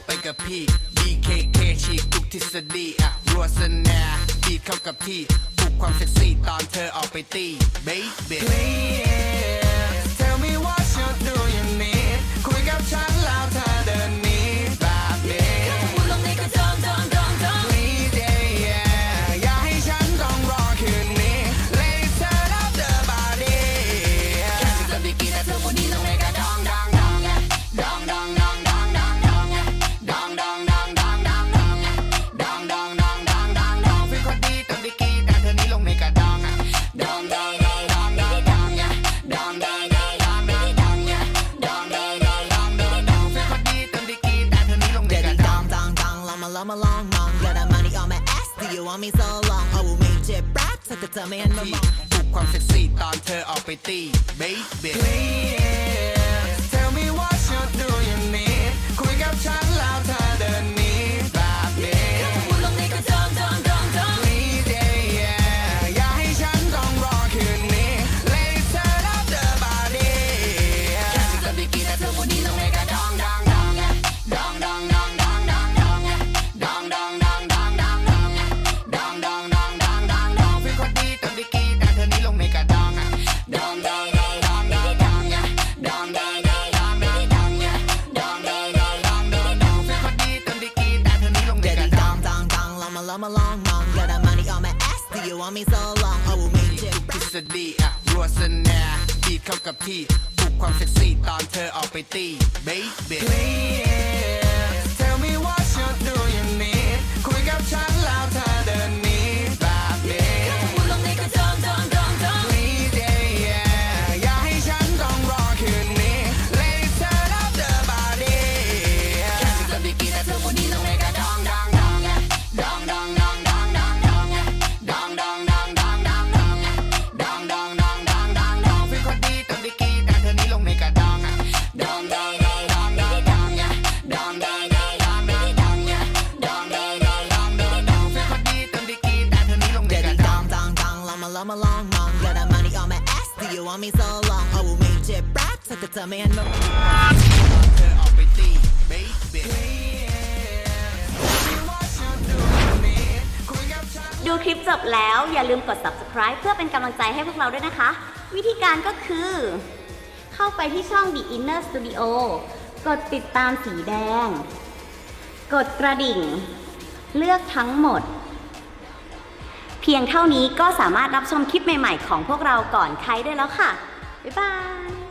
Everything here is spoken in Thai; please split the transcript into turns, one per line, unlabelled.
กไปกับพี่ BKK ฉีกทุกทฤษฎีอะรัวสนาดีเข้ากับที่ปลุกความเซ็กซี่ตอนเธอออกไปตีเบสเบ
ส I'm a long mong. Got a money on my ass, do you want me so long? Oh, I will make it bright, so could the me I'm
wrong. บุกความเซ็กซี่ตอนเธอออกไปตีเบสเบ
ส I'm a long mom Got that money on my ass Do you want me so long I will make it ท
ฤษฎีอะรัวสนาดีเข้ากับที่ปลุกความเซ็กซี่ตอนเธอออกไปตีเบสเบ
Play it come along mom got that money on my ass do you want me so long I will make it back ถ้า
เธอไม่หั baby
ดูคลิปจบแล้วอย่าลืมกด subscribe เพื่อเป็นกำลังใจให้พวกเราด้วยนะคะ วิธีการก็คือ เข้าไปที่ช่อง The Inner Studio กดติดตามสีแดง กดกระดิ่ง เลือกทั้งหมด พียงเท่านี้ก็สามารถรับชมคลิปใหม่ ๆ ของพวกเราก่อนใครได้แล้วค่ะ บ๊ายบาย